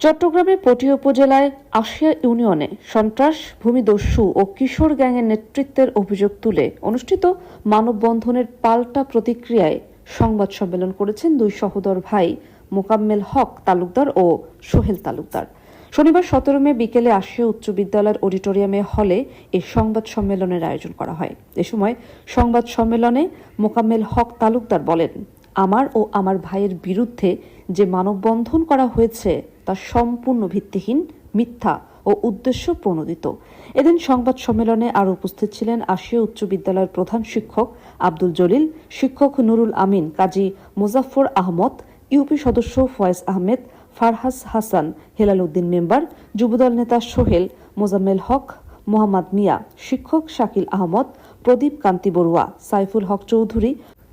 চট্টগ্রামের পটি উপজেলায় আশিয়া ইউনিয়নে সন্ত্রাস, ভূমিদস্যু ও কিশোর গ্যাংয়ের নেতৃত্বের অভিযোগ তুলে অনুষ্ঠিত মানববন্ধনের পাল্টা প্রতিক্রিয়ায় সংবাদ সম্মেলন করেছেন দুই সহোদর ভাই মোকাম্মেল হক তালুকদার ও সোহেল তালুকদার। শনিবার সতেরো মে বিকেলে আশিয়া উচ্চ বিদ্যালয়ের অডিটোরিয়ামে হলে এই সংবাদ সম্মেলনের আয়োজন করা হয়। এ সময় সংবাদ সম্মেলনে মোকাম্মেল হক তালুকদার বলেন আমার ও আমার ভাইয়ের বিরুদ্ধে যে মানববন্ধন করা হয়েছে, তা সম্পূর্ণ ভিত্তিহীন, মিথ্যা ও উদ্দেশ্য প্রণোদিত। এদিন সংবাদ সম্মেলনে আরও উপস্থিত ছিলেন আশিয়া উচ্চ বিদ্যালয়ের প্রধান শিক্ষক আব্দুল জলিল, শিক্ষক নুরুল আমিন, কাজী মুজাফর আহমদ, ইউপি সদস্য ফয়েজ আহমেদ, ফারহাস হাসান, হেলাল উদ্দিন মেম্বার, যুবদল নেতা সোহেল, মোজাম্মেল হক, মোহাম্মদ মিয়া, শিক্ষক শাকিল আহমদ, প্রদীপ কান্তি বড়ুয়া, সাইফুল হক চৌধুরী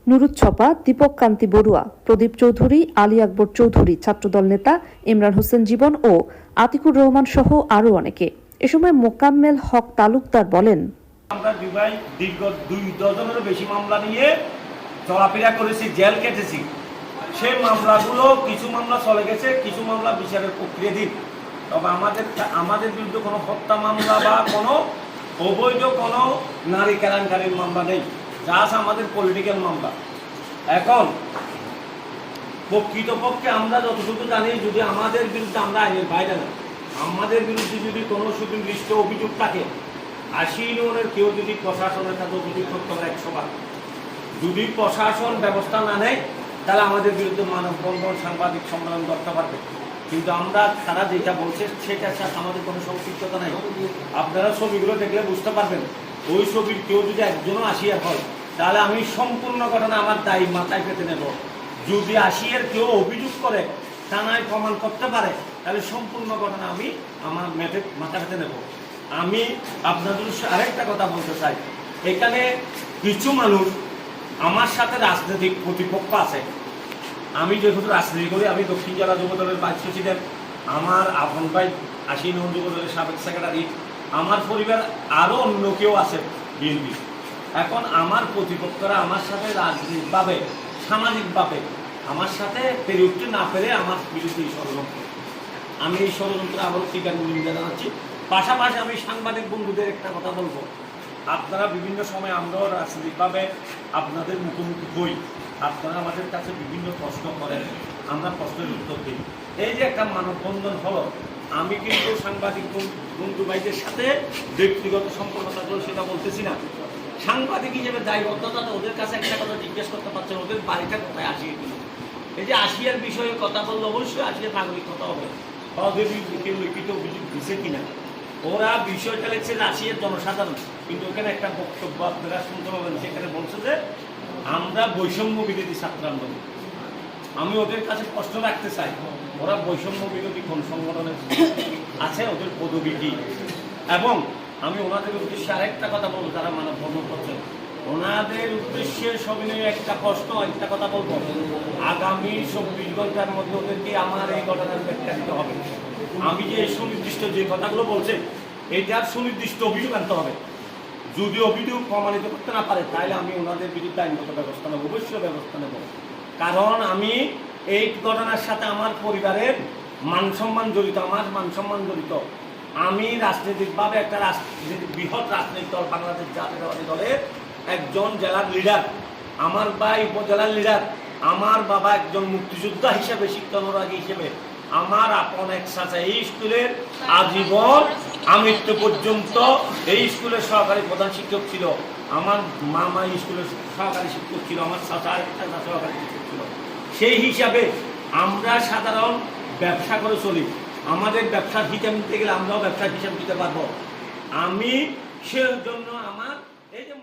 নুরুচ্ছপা দীপক কান্তি বড়ুয়া, প্রদীপ চৌধুরী, আলী আকবর চৌধুরী, ছাত্রদল নেতা, ইমরান হোসেন জীবন ও আতিকুর রহমান সহ আরও অনেকে। এ সময় মোকাম্মেল হক তালুকদার বলেন, আমরা দুবাই দীর্ঘ দুই ডজনেরও বেশি মামলা নিয়ে চলাফেরা করেছি, জেল কেটেছি সেই মামলাগুলো কিছু মামলা চলে গেছে, কিছু মামলা বিচারের প্রক্রিয়াধীন তবে আমাদের আমাদের বিরুদ্ধে কোনো হত্যা মামলা বা কোনো অবৈধ কোনো নারী কেলেঙ্কারির মামলা নেই। আছে আমাদের পলিটিক্যাল মামলা। এখন, প্রকৃতপক্ষে আমরা যতটুকু জানি, যদি আমাদের বিরুদ্ধে আমরা আইনের বাইরে না, আমাদের বিরুদ্ধে যদি কোনো সুনির্দিষ্ট অভিযোগ থাকে, আশি ইউনিয়নের কেউ যদি প্রশাসনের সাথে অভিযোগ করতে একশো বার যদি প্রশাসন ব্যবস্থা না নেয়, তাহলে আমাদের বিরুদ্ধে মানববন্ধন সাংবাদিক সম্মেলন করতে পারবে। কিন্তু আমরা তারা যেটা বলছে সাথে আমাদের কোনো সম্পৃক্ততা নেই। আপনারা ছবিগুলো দেখলে বুঝতে পারবেন, ওই ছবির কেউ যদি একজনও আসিয়া হয় তাহলে আমি সম্পূর্ণ ঘটনা আমার দায়ী, মাথায় পেতে নেব। যদি আসিয়ার কেউ অভিযোগ করে, থানায় প্রমাণ করতে পারে, তাহলে সম্পূর্ণ ঘটনা আমি আমার মেথে মাথা পেতে নেব। আমি আপনাদের আরেকটা কথা বলতে চাই। এখানে কিছু মানুষ আমার সাথে রাজনৈতিক প্রতিপক্ষ আছে। আমি যেহেতু রাজনীতি করি, আমি দক্ষিণ জেলা যুব দলের ভাইস প্রেসিডেন্ট। আমার আপন ভাই আশি নন যুব দলের সাবেক সেক্রেটারি। আমার পরিবার আরও অন্য কেউ আছে, বিএনপি। এখন আমার প্রতিপক্ষরা আমার সাথে রাজনৈতিকভাবে, সামাজিকভাবে আমার সাথে পেরে উঠতে না পেরে আমার বিরুদ্ধে এই ষড়যন্ত্র আমি এই ষড়যন্ত্র আবারও টিকার নিন্দা জানাচ্ছি। পাশাপাশি আমি সাংবাদিক বন্ধুদের একটা কথা বলব। আপনারা বিভিন্ন সময় আমরাও রাজনৈতিকভাবে আপনাদের মুখোমুখি হই। আপনারা আমাদের কাছে বিভিন্ন প্রশ্ন করেন। আমরা প্রশ্নের উত্তর দিই। এই যে একটা মানববন্ধন হলো, আমি কিন্তু সাংবাদিক বন্ধু- ভাইদের সাথে ব্যক্তিগত সম্পর্ক থাকলেও সেটা বলতেছি না। সাংবাদিক হিসেবে দায়বদ্ধতা তো ওদের কাছে একটা কথা জিজ্ঞেস করতে পারছেন ওদের বাড়িটা কোথায়? আসিয়ে দিল এই যে আসিয়ার বিষয়ে কথা বললে অবশ্যই আসিয়ার নাগরিকতা হবে। ওদের কেউ লিখিত অভিযোগ দিছে কিনা? ওরা বিষয়টা লিখছে রাশিয়ার জনসাধারণ। কিন্তু ওখানে একটা বক্তব্য আপনারা শুনতে পাবেন, সেখানে বলছে যে, আমরা বৈষম্য বিরোধী ছাত্র আন্দোলন। আমি ওদের কাছে প্রশ্ন রাখতে চাই, ওরা বৈষম্য বিরোধী কোন সংগঠনের আছে, ওদের পদবি কি? এবং আমি ওনাদের উদ্দেশ্যে আরেকটা কথা বলব, যারা মানব বন্ধন করছেন। ওনাদের উদ্দেশ্যে সবিনয় একটা প্রশ্ন একটা কথা বলব। আগামী চব্বিশ ঘণ্টার মধ্যে ওদেরকে আমার এই ঘটনার ব্যাখ্যা দিতে হবে। আমি যে সুনির্দিষ্ট যে কথাগুলো বলছে, এটার সুনির্দিষ্ট অভিযোগ আনতে হবে। যদি অভিযোগ প্রমাণিত করতে না পারে, তাহলে আমি ওনাদের বিরুদ্ধে আইনগত ব্যবস্থা নেব, অবশ্যই ব্যবস্থা নেব। কারণ আমি এই ঘটনার সাথে আমার পরিবারের মান সম্মান জড়িত, আমার মান সম্মান জড়িত। আমি রাজনৈতিকভাবে একটা রাজনীতি বৃহৎ রাজনৈতিক দল, বাংলাদেশ জাতীয়তাবাদী দলের একজন জেলার লিডার আমার ভাই উপজেলার লিডার আমার বাবা একজন মুক্তিযোদ্ধা হিসেবে, শিক্ষানুরাগী হিসেবে, আমার আপন এক চাচা এই স্কুলের আজীবন আমৃত্যু পর্যন্ত এই স্কুলের সহকারী প্রধান শিক্ষক ছিল। আমার মামা স্কুলের সহকারী শিক্ষক ছিল, আমার চাচা একটা সহকারী শিক্ষক ছিল। সেই হিসাবে আমরা সাধারণ ব্যবসা করে চলি। আমাদের ব্যবসার হিসাব নিতে গেলে আমরাও ব্যবসার হিসাব দিতে পারব। আমি সে জন্য আমার এই যে